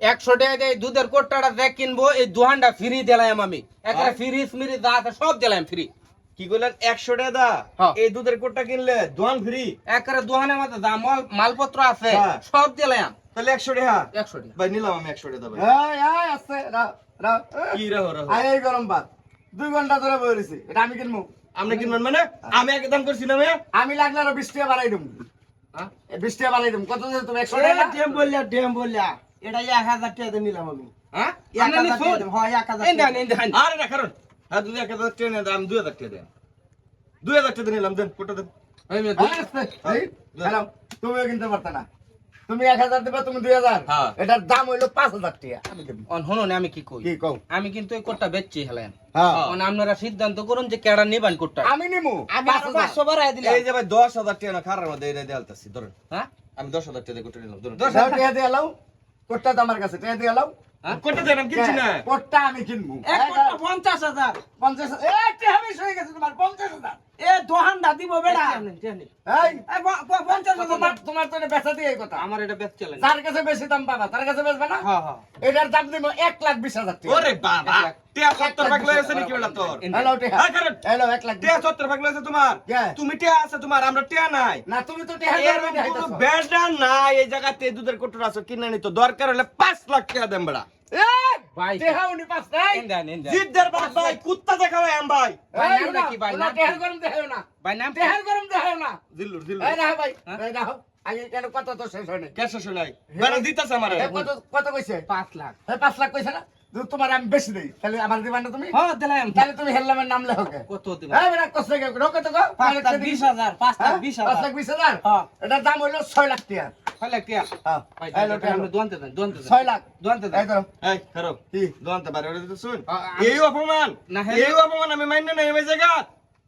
একশো টাকা দিয়ে দুধের কোট্টাটা দেখ কিনবো এই দুহানটা ফ্রি দিলাম আমি। একটা? ফ্রি স্মিরি যা আছে সব দিলাম ফ্রি কি করলেন? একশো টাকা দা? হ্যাঁ। এই দুধের কোটটা কিনলে দোয়ান ফ্রি একেবারে দুহানের মধ্যে যা মাল মালপত্র আছে হ্যাঁ। সব দিলাম। তাহলে একশো টাকা? একশো টাকা। ভাই নিলাম আমি একশো টাকা ভাই। আছে। কি রাহো রাহো আয়, গরম ভাত। দুই ঘণ্টা ধরে বই রয়েছি এটা আমি কিনবো। আপনি কিনবেন মানে? আমি এক দাম করছি না আমি লাগলে আরও বিশ টাকা বাড়াই দেবো হ্যাঁ? বিশ টাকা বাড়াই দেবো কত তুমি একশো টাকা ডেম বললা ডেম বললা। এটা এক হাজার টাকা দিয়ে নিলাম আমি। হ্যাঁ? এক হাজার টাকা হয় হাজার। আরে না কারণ হ্যাঁ দুই এক হাজার দাম দুই হাজার টাকা দেন। দুই হাজার টাকা নিলাম দেন কোটা দেন। এই মেয়ে, এই, আছে, এই, হ্যালো, তুমিও কিনতে পারতে না। তুমি এক হাজার দেবে তুমি দুই হাজার। হ্যাঁ। এটার দাম হইল পাঁচ হাজার টাকা। আমি দেবো। অন শুনুন আমি কি কই? কি কও? আমি কিন্তু এই কোটটা বেচছি হেলেন। হ্যাঁ। আপনারা সিদ্ধান্ত করুন যে কেডা নিবান কোটটা। আমি নিমু। আমি পাঁচ পাঁচশো বাড়াই দিলাম। এই যে ভাই দশ হাজার টাকা মধ্যে এটা ধরুন। হ্যাঁ? আমি দশ হাজার টাকা নিলাম ধরুন। দাও, টাকা দিয়ে কোটটা তো আমার কাছে টাকা দিয়ে হ্যাঁ? কোটা দেন? আমি কিনছি না। কোটটা আমি কিনবো। এক কোটি পঞ্চাশ হাজার। পঞ্চাশ হাজার। গেছে তোমার পঞ্চাশ হাজার। এ দোহানটা দিব বেড়া। জানেন, জানেন। এই এ, প- প- পঞ্চাশ হাজার। তোমার তোমার তো বেচা দিয়ে কথা। আমার এটা বেচতে লাগে যার কাছে বেশি দাম পাবা তার কাছে বেচবে না? হ্যাঁ হ্যাঁ। এটার দাম দিব এক লাখ বিশ হাজার ওরে বাবা হ্যাঁ, তোমার। তুমি টিয়া আছে তোমার আমরা টিয়া নাই। না তুমি তো এরকম নাই এই জায়গাতে দুধের কোটর আছে কিনে নিত দরকার হলে পাঁচ লাখ টাকা দেন বেড়া। ভাই টাকা উনি পাস নাই। এই দেন, এই দেন। জিদ্দের বাপ ভাই কুত্তা দেখাবে এম ভাই। ভাই, এই নামটা ভাই, ওনা নাম গরম দেখাও না। ভাই নাম কি? গরম দেখাও না। জিল্লুর জিল্লুর। এই রাহো ভাই হ্যাঁ? এই রাহো। আগে কেন কত তো শেষ হয় নাই? কেসে শোনাই। বেড়া দিতেছে আমারে। কত কত কইছে? পাঁচ লাখ। এই পাঁচ লাখ কইছে না? তোমার আমি বেশি দেই তাহলে আমার দিবা না তুমি? হ্যাঁ দিলাম। তাহলে তুমি হেললামের নাম লেখো কত দিবা? এই বেটা কষ্ট কে? গো? লাখ বিশ হাজার পাঁচ লাখ হ্যাঁ? বিশ পাঁচ হাজার লাখ বিশ হাজার? হ্যাঁ। এটার দাম হইল ছয় লাখ টাকা ছয় লাখ। টাকা হ্যাঁ।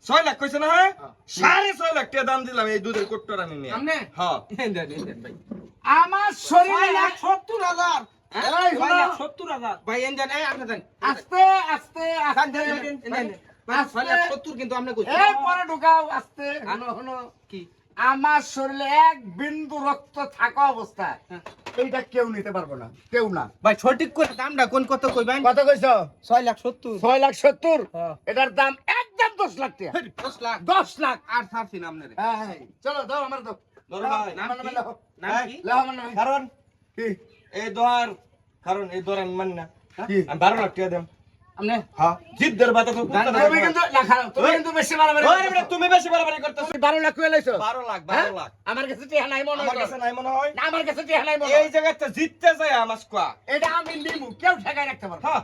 ছয় লাখ লাখ কইছে না হ্যাঁ? সাড়ে ছয় লাখ টাকা দাম দিলাম এই দুধের কোট্টর আমি নিয়ে। আমার শরীরে লাখ সত্তর হাজার। সত্তর হাজার। ভাই আস্তে আস্তে আস্তে। সত্তর কিন্তু আপনি পরে ঢুকাও আস্তে। কি? আমার শরীরে এক বিন্দু রক্ত থাকা অবস্থায় হ্যাঁ। এইটা কেউ নিতে পারব না কেউ না। ভাই সঠিক করে দামটা কোন কত কইবেন কত কইছো? ছয় লাখ সত্তর। ছয় লাখ সত্তর? হ্যাঁ। এটার দাম একদম দশ লাখ টাকা। দশ লাখ। দশ লাখ। আর ছাড়ছি না আপনারে। হ্যাঁ হ্যাঁ চলো দাও আমার দাও। ভাই হ্যাঁ। কারণ কি? এই দোয়ার কারণ এই দোয়ার মান না? আমি বারো লাখ টাকা দেম। হ্যাঁ। জিদ্দের বাতা তো তুমি। কিন্তু লেখা তুমি কিন্তু বেশি বাড়াবাড়ি ওরে বেটা, তুমি বেশি বাড়াবাড়ি করতেছো। তুমি লাখ কয়ে লাইছো বারো লাখ হ্যাঁ? বারো লাখ। আমার কাছে টিহা নাই মনে আমার হয় কাছে নাই মনে হয়। না আমার কাছে টিহা নাই মনে এই জায়গাতে জিততে যায় আমার স্কোয়া এটা আমি নিমু কেউ ঠেকাই রাখতে পারব হ্যাঁ।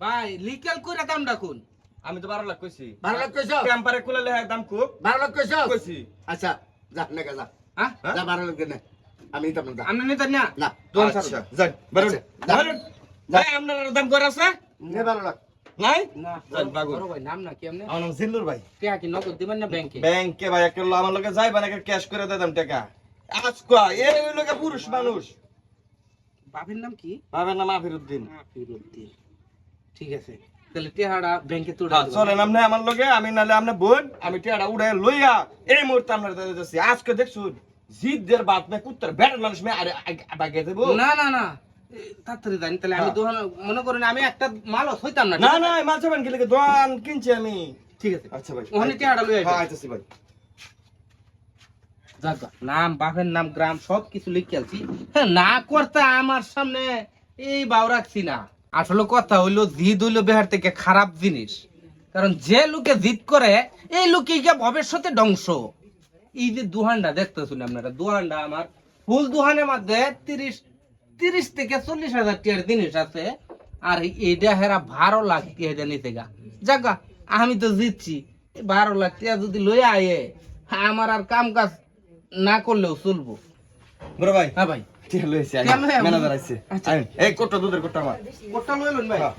ভাই লিকেল করে দামটা কোন? আমি তো বারো লাখ কইছি। বারো লাখ কইছো? টেম্পারে খুলে লেহায় দাম খুব বারো লাখ কইছো? কইছি। আচ্ছা যা লেখা যা। হ্যাঁ? যা লাখ নে। আমি দিতাম না যা। আপনি না? না আচ্ছা, যান, বেরোন। আচ্ছা, ভাই, আপনার দাম করে আছে? নাই? না। ভাই নাম না আমার নাম জিল্লুর ভাই। টাকা কি নগদ দিবেন না ব্যাংকে? ব্যাংকে ভাই একটা আমার লগে যাইবা নাকি ক্যাশ করে দিতাম টাকা। আজকা এই ওই লোকে পুরুষ মানুষ। বাপের নাম কি? ভাবেন না মাফিরুদ্দিন ফিরুদ্দিন ঠিক আছে। তাহলে টেহারা ব্যাংকে তুলে হ্যাঁ, চলেন আপনি আমার লগে আমি নালে আপনি বোন আমি টিয়াটা উড়ে লইয়া এই মুহূর্তে আপনার দাদা যাচ্ছি। আজকে দেখছুন জিদের বাদ মে কুত্তার ব্যাটার মানুষ মে আরে দেবো না না না। তাড়াতাড়ি জানি তাহলে আমি। দোকান মনে করেন আমি একটা মালও হইতাম না না না মাছ হবেন কি লেগে কিনছি আমি? ঠিক আছে। আচ্ছা ভাই ওখানে টিয়াটা লইয়া যাই। ভাই। যাক নাম বাপের নাম গ্রাম সব কিছু লিখে আলছি হ্যাঁ না করতে আমার সামনে এই বাউ রাখছি না। আসলে কথা হইল জিদ হইল বেহার থেকে খারাপ জিনিস। কারণ যে লোকে জিদ করে এই লোকে গিয়ে ভবিষ্যতে ধ্বংস। এই যে দুহানটা দেখতেছেন আপনারা দুহানটা আমার। ফুল দুহানের মধ্যে তিরিশ তিরিশ থেকে চল্লিশ হাজার টিয়ার জিনিস আছে আর এইটা হেরা বারো লাখ টিয়া নিতে গা। যাগা আমি তো জিতছি। বারো লাখ টিয়া যদি লই আয়ে আমার আর কাম কাজ না করলেও চলবো। বড় ভাই হ্যাঁ ভাই। লইছি ম্যানেজার আইছে। আচ্ছা। এই কোটটা দুধের কোটটা আমার। কোটটা লইলেন ভাই। হ্যাঁ।